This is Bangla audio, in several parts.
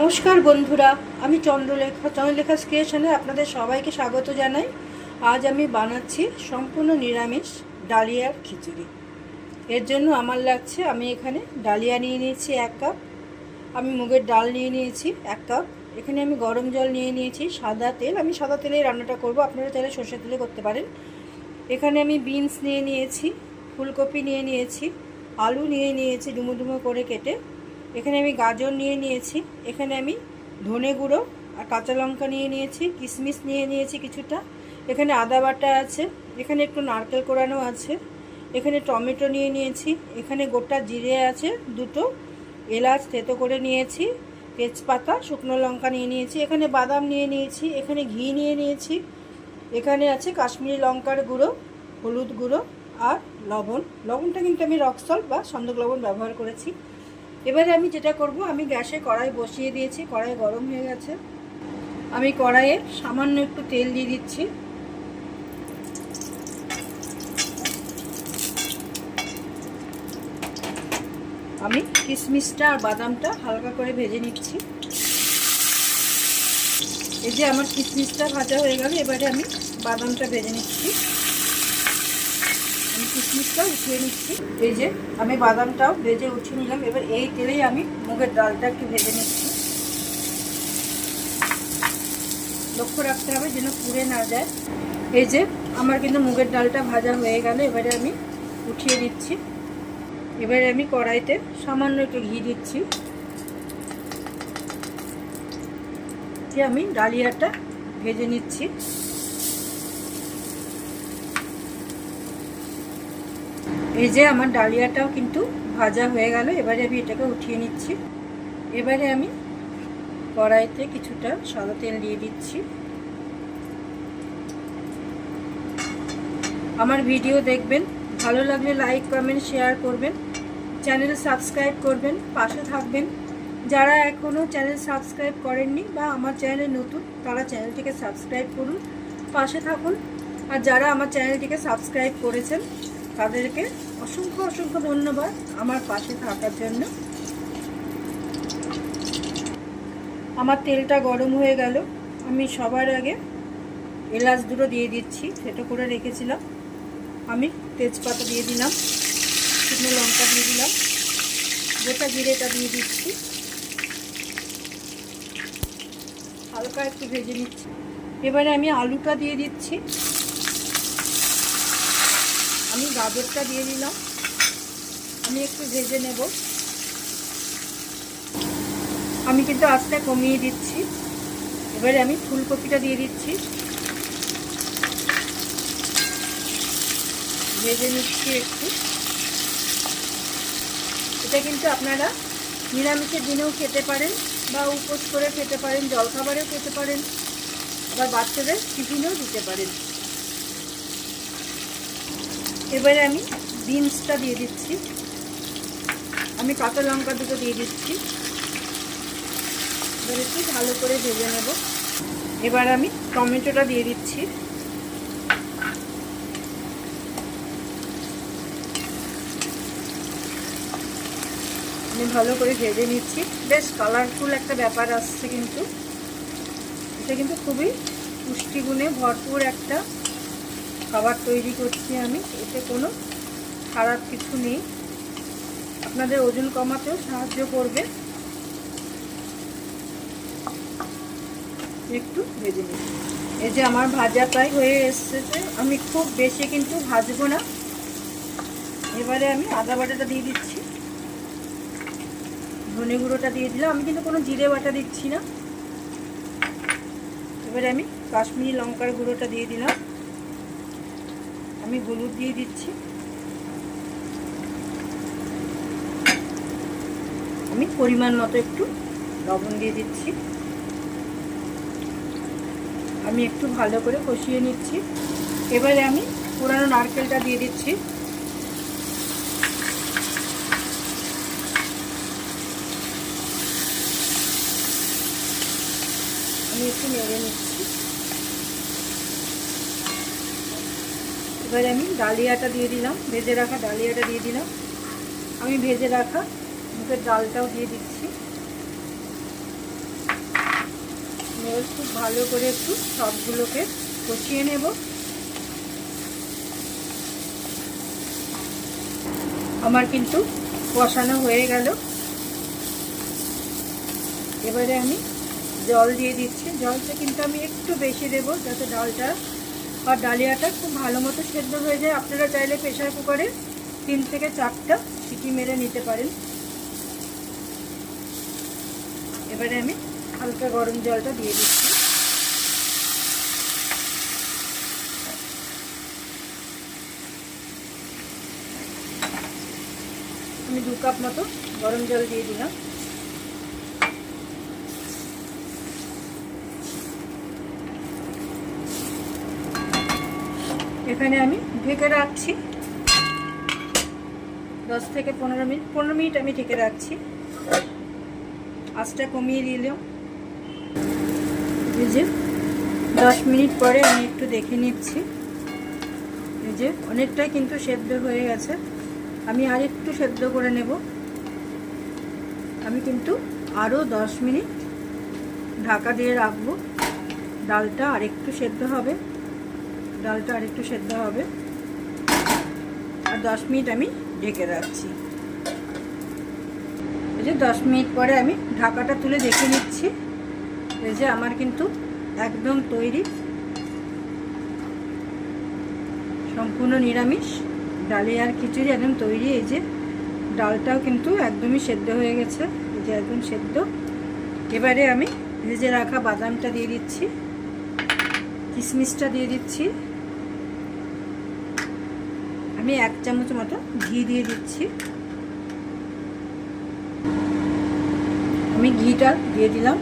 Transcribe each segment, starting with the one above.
নমস্কার বন্ধুরা, আমি চন্দ্রলেখা চন্দ্রলেখা ক্রিয়েশনে আপনাদের সবাইকে স্বাগত জানাই। আজ আমি বানাচ্ছি সম্পূর্ণ নিরামিষ ডালিয়ার খিচুড়ি। এর জন্য আমার লাগছে, আমি এখানে ডালিয়া নিয়ে নিয়েছি এক কাপ, আমি মুগের ডাল নিয়ে নিয়েছি এক কাপ, এখানে আমি গরম জল নিয়ে নিয়েছি সাদা তেল, আমি সাদা তেলেই রান্নাটা করব, আপনারা চাইলে সর্ষের তেলে করতে পারেন। এখানে আমি বিনস নিয়ে নিয়েছি, ফুলকপি নিয়ে নিয়েছি, আলু নিয়ে নিয়েছি, ডুমো ডুমো করে কেটে এখানে আমি গাজর নিয়ে নিয়েছি, এখানে আমি ধনে গুঁড়ো আর কাঁচা লঙ্কা নিয়ে নিয়েছি, কিশমিশ নিয়ে নিয়েছি কিছুটা, এখানে আদা বাটা আছে, এখানে একটু নারকেল কোড়ানো আছে, এখানে টমেটো নিয়ে নিয়েছি, এখানে গোটা জিরে আছে, দুটো এলাচ থেতো করে নিয়েছি, তেজপাতা, শুকনো লঙ্কা নিয়ে নিয়েছি, এখানে বাদাম নিয়ে নিয়েছি, এখানে ঘি নিয়ে নিয়েছি, এখানে আছে কাশ্মীরি লঙ্কার গুঁড়ো, হলুদ গুঁড়ো আর লবণ। লবণটা কিন্তু আমি রক সল্ট বা সন্দক লবণ ব্যবহার করেছি। এবারে আমি যেটা করব, আমি গ্যাসে কড়াই বসিয়ে দিয়েছি, কড়াই গরম হয়ে গেছে। আমি কড়াইয়ে সামান্য একটু তেল দিয়ে দিচ্ছি। আমি কিশমিশটা আর বাদামটা হালকা করে ভেজে নিচ্ছি। এই যে আমার কিশমিশটা ভাজা হয়ে গেল, এবারে আমি বাদামটা ভেজে নিচ্ছি। কিশমিশটা উঠিয়ে নিচ্ছি। এই যে, আমি বাদামটাও ভেজে উঠিয়ে নিলাম। এবার এই তেলেই আমি মুগের ডালটা একটু ভেজে নিচ্ছি। লক্ষ্য রাখতে হবে যেন পুড়ে না যায়। এই যে, আমার কিন্তু মুগের ডালটা ভাজা হয়ে গেল। এবারে আমি উঠিয়ে দিচ্ছি। এবারে আমি কড়াইতে সামান্য একটু ঘি দিচ্ছি। আমি ডালিয়াটা ভেজে নিচ্ছি। এই যে আমার ডালিয়াটাও কিন্তু ভাজা হয়ে গেল, এবারে আমি এটাকে উঠিয়ে নিচ্ছি। এবারে আমি কড়াইতে কিছুটা সাদা তেল দিয়ে দিচ্ছি। আমার ভিডিও দেখবেন, ভালো লাগলে লাইক, কমেন্ট, শেয়ার করবেন। চ্যানেল সাবস্ক্রাইব করবেন, পাশে থাকবেন। যারা এখনও চ্যানেল সাবস্ক্রাইব করেননি বা আমার চ্যানেলে নতুন, তারা চ্যানেলটিকে সাবস্ক্রাইব করুন, পাশে থাকুন। আর যারা আমার চ্যানেলটিকে সাবস্ক্রাইব করেছেন তাদেরকে অসংখ্য অসংখ্য ধন্যবাদ আমার পাশে থাকার জন্য। আমার তেলটা গরম হয়ে গেল। আমি সবার আগে এলাচ দুটো দিয়ে দিচ্ছি সেটা করে রেখেছিলাম। আমি তেজপাতা দিয়ে দিলাম, শুকনো লঙ্কা দিয়ে দিলাম, গোটা জিরেটা দিয়ে দিচ্ছি। হালকা একটু ভেজে নিচ্ছি। এবারে আমি আলুটা দিয়ে দিচ্ছি। আমি গাজরটা দিয়ে দিলাম। আমি একটু ভেজে নেব। আমি কিন্তু আস্তে কমিয়ে দিচ্ছি। এবারে আমি ফুলকপিটা দিয়ে দিচ্ছি। ভেজে নিচ্ছি একটু। এটা কিন্তু আপনারা নিরামিষের দিনেও খেতে পারেন বা উপোস করে খেতে পারেন, জলখাবারেও খেতে পারেন। আবার বাচ্চাদের টিফিনেও দিতে পারেন। এবারে আমি বিনসটা দিয়ে দিচ্ছি। আমি কাঁচা লঙ্কা দুটো দিয়ে দিচ্ছি। এবার একটু ভালো করে ভেজে নেব। এবার আমি টমেটোটা দিয়ে দিচ্ছি। আমি ভালো করে ভেজে নিচ্ছি। বেশ কালারফুল একটা ব্যাপার আসছে কিন্তু। এটা কিন্তু খুবই পুষ্টিগুণে ভরপুর একটা খাবার তৈরি করছি আমি। এতে কোনো খারাপ কিছু নেই। আপনাদের ওজন কমাতেও সাহায্য করবে। একটু ভেজে নিই। এই যে আমার ভাজা প্রায় হয়ে এসেছে। আমি খুব বেশি কিন্তু ভাজবো না। এবারে আমি আদা বাটাটা দিয়ে দিচ্ছি। ধনে গুঁড়োটা দিয়ে দিলাম। আমি কিন্তু কোনো জিরে বাটা দিচ্ছি না। এবারে আমি কাশ্মীরি লঙ্কার গুঁড়োটা দিয়ে দিলাম। আমি হলুদ দিয়ে দিচ্ছি। আমি পরিমাণ মতো একটু লবণ দিয়ে দিচ্ছি। আমি একটু ভালো করে কষিয়ে নিচ্ছি। এবারে আমি পুরানো নারকেলটা দিয়ে দিচ্ছি। আমি একটু নেড়ে নিচ্ছি। এবারে আমি ডালিয়াটা দিয়ে দিলাম, ভেজে রাখা ডালিয়াটা দিয়ে দিলাম। আমি ভেজে রাখা মুখের ডালটাও দিয়ে দিচ্ছি। খুব ভালো করে একটু সবগুলোকে কষিয়ে নেব। আমার কিন্তু কষানো হয়ে গেল। এবারে আমি জল দিয়ে দিচ্ছি। জলটা কিন্তু আমি একটু বেশি দেবো যাতে ডালটা আর ডালিয়াটা খুব ভালো মতো সেদ্ধ হয়ে যায়। আপনারা চাইলে প্রেশার কুকারে তিন থেকে চারটা সিটি মেরে নিতে পারেন। এবারে আমি হালকা গরম জলটা দিয়ে দিচ্ছি। আমি দু কাপ মতো গরম জল দিয়ে দিলাম। এখানে আমি ঢেকে রাখছি। দশ থেকে পনেরো মিনিট পনেরো মিনিট আমি ঢেকে রাখছি। আঁচটা কমিয়ে দিলাম। এই যে দশ মিনিট পরে আমি একটু দেখে নিচ্ছি। এই যে অনেকটাই কিন্তু সেদ্ধ হয়ে গেছে। আমি আর একটু সেদ্ধ করে নেব। আমি কিন্তু আরও দশ মিনিট ঢাকা দিয়ে রাখব। ডালটা আর একটু সেদ্ধ হবে। ডালটা আরেকটু সেদ্ধ হবে। আর দশ মিনিট আমি ঢেকে রাখছি। এই যে দশ মিনিট পরে আমি ঢাকাটা তুলে দেখে নিচ্ছি। এই যে আমার কিন্তু একদম তৈরি সম্পূর্ণ নিরামিষ। ডালিয়ার খিচুড়ি একদম তৈরি। এই যে ডালটাও কিন্তু একদমই সেদ্ধ হয়ে গেছে। এই যে একদম সেদ্ধ। এবারে আমি ভেজে রাখা বাদামটা দিয়ে দিচ্ছি। কিশমিশটা দিয়ে দিচ্ছি। আমি এক চামচ মতো ঘি দিয়ে দিচ্ছি। আমি ঘিটা দিয়ে দিলাম।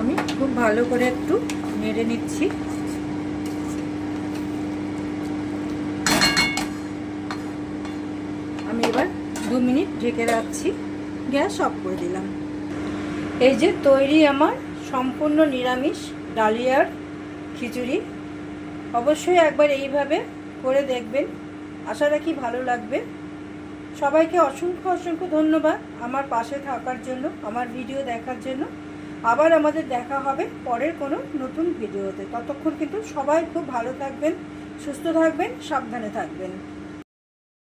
আমি খুব ভালো করে একটু নেড়ে নিচ্ছি। আমি এবার দু মিনিট ঢেকে রাখছি। গ্যাস অফ করে দিলাম। এই যে তৈরি আমার সম্পূর্ণ নিরামিষ ডালিয়ার খিচুড়ি। অবশ্যই একবার এইভাবে করে দেখবেন। আশা রাখি ভালো লাগবে। সবাইকে অসংখ্য অসংখ্য ধন্যবাদ আমার পাশে থাকার জন্য, আমার ভিডিও দেখার জন্য। আবার আমাদের দেখা হবে পরের কোনো নতুন ভিডিওতে। ততক্ষণ কিন্তু সবাই খুব ভালো থাকবেন, সুস্থ থাকবেন, সাবধানে থাকবেন।